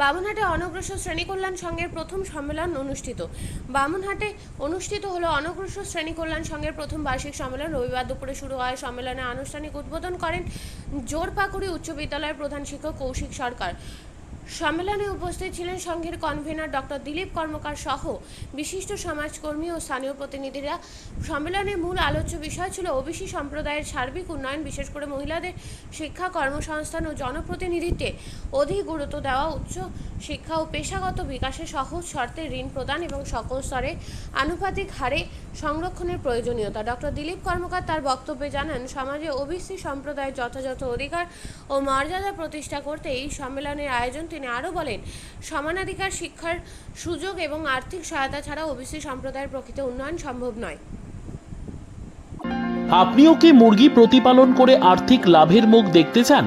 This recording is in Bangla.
বামুনহাটে অনগ্রসর শ্রেণি কল্যাণ সংঘের প্রথম সম্মেলন অনুষ্ঠিত। বামনহাটে অনুষ্ঠিত হলো অনগ্রসর শ্রেণি কল্যাণ সংঘের প্রথম বার্ষিক সম্মেলন। রবিবার দুপুরে শুরু হয় সম্মেলনে আনুষ্ঠানিক উদ্বোধন করেন জোরপাকুড়ি উচ্চ বিদ্যালয়ের প্রধান শিক্ষক কৌশিক সরকার। সম্মেলনে উপস্থিত ছিলেন সংঘের কনভেনার ডক্টর দিলীপ কর্মকার সহ বিশিষ্ট সমাজকর্মী ও স্থানীয় প্রতিনিধিরা। সম্মেলনের মূল আলোচ্য বিষয় ছিল ওবিসি সম্প্রদায়ের সার্বিক উন্নয়ন, বিশেষ করে মহিলাদের শিক্ষা কর্মসংস্থান ও জনপ্রতিনিধিত্বে অধিক গুরুত্ব দেওয়া, উচ্চ শিক্ষা ও পেশাগত বিকাশে সহজ শর্তে ঋণ প্রদান এবং সকল স্তরে আনুপাতিক হারে সংরক্ষণের প্রয়োজনীয়তা। ডক্টর দিলীপ কর্মকার তার বক্তব্যে জানান, সমাজে ওবিসি সম্প্রদায়ের যথাযথ অধিকার ও মর্যাদা প্রতিষ্ঠা করতে এই সম্মেলনের আয়োজন তিনি আরও বলেন, সমানাধিকার শিক্ষার সুযোগ এবং আর্থিক সহায়তা ছাড়া ওবিসি সম্প্রদায়ের প্রকৃত উন্নয়ন সম্ভব নয়। আপনিও কি মুরগি প্রতিপালন করে আর্থিক লাভের মুখ দেখতে চান?